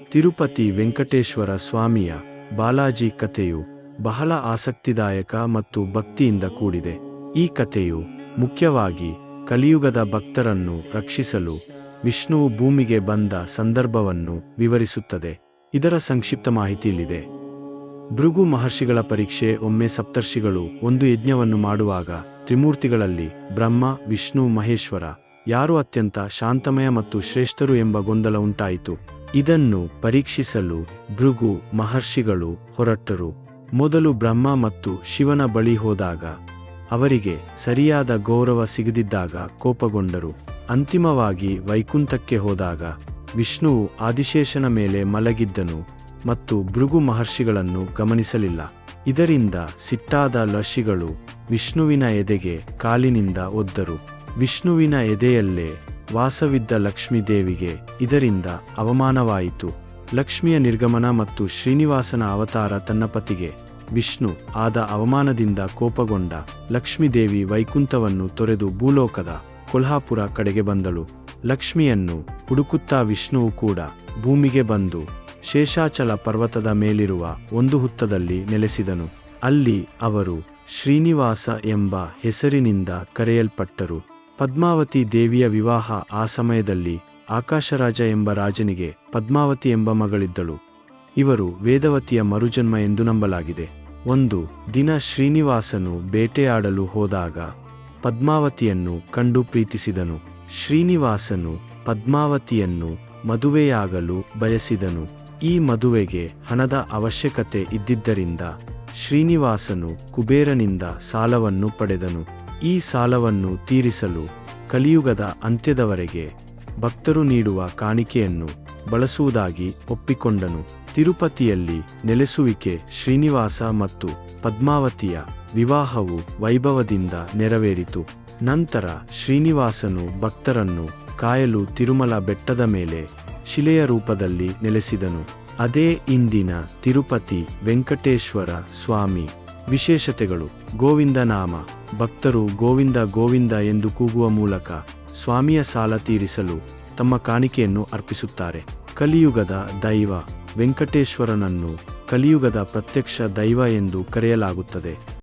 ತಿರುಪತಿ ವೆಂಕಟೇಶ್ವರ ಸ್ವಾಮಿಯ ಬಾಲಾಜಿ ಕಥೆಯು ಬಹಳ ಆಸಕ್ತಿದಾಯಕ ಮತ್ತು ಭಕ್ತಿಯಿಂದ ಕೂಡಿದೆ. ಈ ಕಥೆಯು ಮುಖ್ಯವಾಗಿ ಕಲಿಯುಗದ ಭಕ್ತರನ್ನು ರಕ್ಷಿಸಲು ವಿಷ್ಣುವು ಭೂಮಿಗೆ ಬಂದ ಸಂದರ್ಭವನ್ನು ವಿವರಿಸುತ್ತದೆ. ಇದರ ಸಂಕ್ಷಿಪ್ತ ಮಾಹಿತಿಯಲ್ಲಿದೆ. ಭೃಗು ಮಹರ್ಷಿಗಳ ಪರೀಕ್ಷೆ ಒಮ್ಮೆ ಸಪ್ತರ್ಷಿಗಳು ಒಂದು ಯಜ್ಞವನ್ನು ಮಾಡುವಾಗ ತ್ರಿಮೂರ್ತಿಗಳಲ್ಲಿ ಬ್ರಹ್ಮ, ವಿಷ್ಣು, ಮಹೇಶ್ವರ ಯಾರು ಅತ್ಯಂತ ಶಾಂತಮಯ ಮತ್ತು ಶ್ರೇಷ್ಠರು ಎಂಬ ಗೊಂದಲ ಉಂಟಾಯಿತು. ಇದನ್ನು ಪರೀಕ್ಷಿಸಲು ಭೃಗು, ಮಹರ್ಷಿಗಳು ಹೊರಟರು. ಮೊದಲು ಬ್ರಹ್ಮ ಮತ್ತು ಶಿವನ ಬಳಿ ಹೋದಾಗ ಅವರಿಗೆ ಸರಿಯಾದ ಗೌರವ ಸಿಗದಿದ್ದಾಗ ಕೋಪಗೊಂಡರು. ಅಂತಿಮವಾಗಿ ವೈಕುಂಠಕ್ಕೆ ಹೋದಾಗ ವಿಷ್ಣುವು ಆದಿಶೇಷನ ಮೇಲೆ ಮಲಗಿದ್ದನು ಮತ್ತು ಭೃಗು ಮಹರ್ಷಿಗಳನ್ನು ಗಮನಿಸಲಿಲ್ಲ. ಇದರಿಂದ ಸಿಟ್ಟಾದ ಲಶಿಗಳು ವಿಷ್ಣುವಿನ ಎದೆಗೆ ಕಾಲಿನಿಂದ ಒದ್ದರು. ವಿಷ್ಣುವಿನ ಎದೆಯಲ್ಲೇ ವಾಸವಿದ್ದ ಲಕ್ಷ್ಮೀದೇವಿಗೆ ಇದರಿಂದ ಅವಮಾನವಾಯಿತು. ಲಕ್ಷ್ಮಿಯ ನಿರ್ಗಮನ ಮತ್ತು ಶ್ರೀನಿವಾಸನ ಅವತಾರ ತನ್ನ ಪತಿಗೆ. ವಿಷ್ಣು ಆದ ಅವಮಾನದಿಂದ ಕೋಪಗೊಂಡ ಲಕ್ಷ್ಮೀದೇವಿ ವೈಕುಂಠವನ್ನು ತೊರೆದು ಭೂಲೋಕದ ಕೊಲ್ಹಾಪುರ ಕಡೆಗೆ ಬಂದಳು. ಲಕ್ಷ್ಮಿಯನ್ನು ಹುಡುಕುತ್ತಾ ವಿಷ್ಣುವು ಕೂಡ ಭೂಮಿಗೆ ಬಂದು ಶೇಷಾಚಲ ಪರ್ವತದ ಮೇಲಿರುವ ಒಂದು ಹುತ್ತದಲ್ಲಿ ನೆಲೆಸಿದನು. ಅಲ್ಲಿ ಅವರು ಶ್ರೀನಿವಾಸ ಎಂಬ ಹೆಸರಿನಿಂದ ಕರೆಯಲ್ಪಟ್ಟರು. ಪದ್ಮಾವತಿ ದೇವಿಯ ವಿವಾಹ ಆ ಸಮಯದಲ್ಲಿ ಆಕಾಶರಾಜ ಎಂಬ ರಾಜನಿಗೆ ಪದ್ಮಾವತಿ ಎಂಬ ಮಗಳಿದ್ದಳು. ಇವರು ವೇದವತಿಯ ಮರುಜನ್ಮ ಎಂದು ನಂಬಲಾಗಿದೆ. ಒಂದು ದಿನ ಶ್ರೀನಿವಾಸನು ಬೇಟೆಯಾಡಲು ಹೋದಾಗ ಪದ್ಮಾವತಿಯನ್ನು ಕಂಡು ಪ್ರೀತಿಸಿದನು. ಶ್ರೀನಿವಾಸನು ಪದ್ಮಾವತಿಯನ್ನು ಮದುವೆಯಾಗಲು ಬಯಸಿದನು. ಈ ಮದುವೆಗೆ ಹಣದ ಅವಶ್ಯಕತೆ ಇದ್ದಿದ್ದರಿಂದ ಶ್ರೀನಿವಾಸನು ಕುಬೇರನಿಂದ ಸಾಲವನ್ನು ಪಡೆದನು. ಈ ಸಾಲವನ್ನು ತೀರಿಸಲು ಕಲಿಯುಗದ ಅಂತ್ಯದವರೆಗೆ ಭಕ್ತರು ನೀಡುವ ಕಾಣಿಕೆಯನ್ನು ಬಳಸುವುದಾಗಿ ಒಪ್ಪಿಕೊಂಡನು. ತಿರುಪತಿಯಲ್ಲಿ ನೆಲೆಸುವಿಕೆ ಶ್ರೀನಿವಾಸ ಮತ್ತು ಪದ್ಮಾವತಿಯ ವಿವಾಹವು ವೈಭವದಿಂದ ನೆರವೇರಿತು. ನಂತರ ಶ್ರೀನಿವಾಸನು ಭಕ್ತರನ್ನು ಕಾಯಲು ತಿರುಮಲ ಬೆಟ್ಟದ ಮೇಲೆ ಶಿಲೆಯ ರೂಪದಲ್ಲಿ ನೆಲೆಸಿದನು. ಅದೇ ಇಂದಿನ ತಿರುಪತಿ ವೆಂಕಟೇಶ್ವರ ಸ್ವಾಮಿ ವಿಶೇಷತೆಗಳು. ಗೋವಿಂದ ನಾಮ ಭಕ್ತರು ಗೋವಿಂದ ಗೋವಿಂದ ಎಂದು ಕೂಗುವ ಮೂಲಕ ಸ್ವಾಮಿಯ ಸಾಲ ತೀರಿಸಲು ತಮ್ಮ ಕಾಣಿಕೆಯನ್ನು ಅರ್ಪಿಸುತ್ತಾರೆ. ಕಲಿಯುಗದ ದೈವ ವೆಂಕಟೇಶ್ವರನನ್ನು ಕಲಿಯುಗದ ಪ್ರತ್ಯಕ್ಷ ದೈವ ಎಂದು ಕರೆಯಲಾಗುತ್ತದೆ.